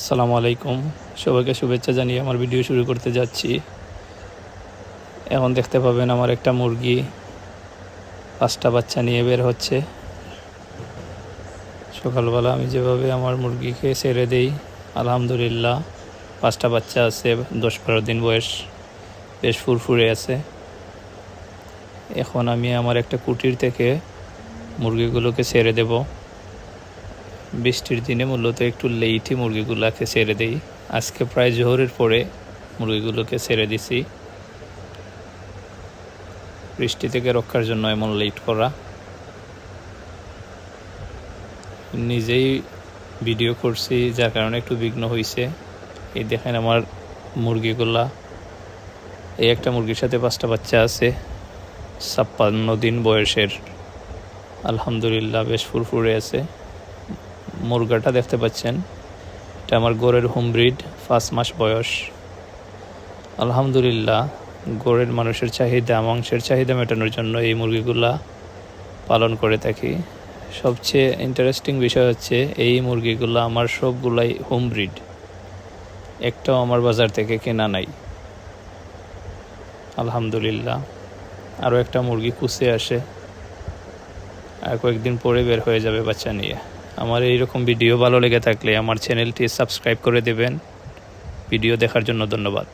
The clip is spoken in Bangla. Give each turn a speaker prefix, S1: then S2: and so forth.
S1: আসসালামু আলাইকুম। সবাইকে শুভেচ্ছা জানিয়ে আমার ভিডিও শুরু করতে যাচ্ছি। এখন দেখতে পাবেন আমার একটা মুরগি পাঁচটা বাচ্চা নিয়ে বের হচ্ছে। সকালবেলা আমি যেভাবে আমার মুরগিকে ছেড়ে দেই, আলহামদুলিল্লাহ, পাঁচটা বাচ্চা আছে, দশ বারো দিন বয়স, বেশ ফুরফুরে আছে। এখন আমি আমার একটা কুটির থেকে মুরগিগুলোকে ছেড়ে দেবো। বৃষ্টির দিনে মূলত একটু লেইটে মুরগিগুলোকে ছেড়ে দেই। আজকে প্রায় জোহরের পরে মুরগিগুলোকে ছেড়ে দিছি। বৃষ্টি থেকে রক্ষার জন্য এমন লেট করা। নিজেই ভিডিও করছি, যার কারণে একটু বিঘ্ন হয়েছে এই দেখেন আমার মুরগিগুলা। এই একটা মুরগির সাথে পাঁচটা বাচ্চা আছে। ছাপ্পান্ন দিন বয়সের। আলহামদুলিল্লাহ, বেশ ফুরফুরে আছে। মুরগাটা দেখতে পাচ্ছেন। এটা আমার গড়ের হোম ব্রিড পাঁচ মাস বয়স। আলহামদুলিল্লাহ গড়ের মানুষের চাহিদা মাংসের চাহিদা মেটানোর জন্য এই মুরগিগুলা পালন করে থাকি। সবচেয়ে ইন্টারেস্টিং বিষয় হচ্ছে এই মুরগিগুলো আমার সবগুলাই হোম ব্রিড একটাও আমার বাজার থেকে কেনা নাই। আলহামদুলিল্লাহ, আরও একটা মুরগি কুচে আসে। আর কয়েকদিন পরে বের হয়ে যাবে বাচ্চা নিয়ে। আমার এইরকম ভিডিও ভালো লেগে থাকলে আমার চ্যানেলটি সাবস্ক্রাইব করে দেবেন। ভিডিও দেখার জন্য ধন্যবাদ।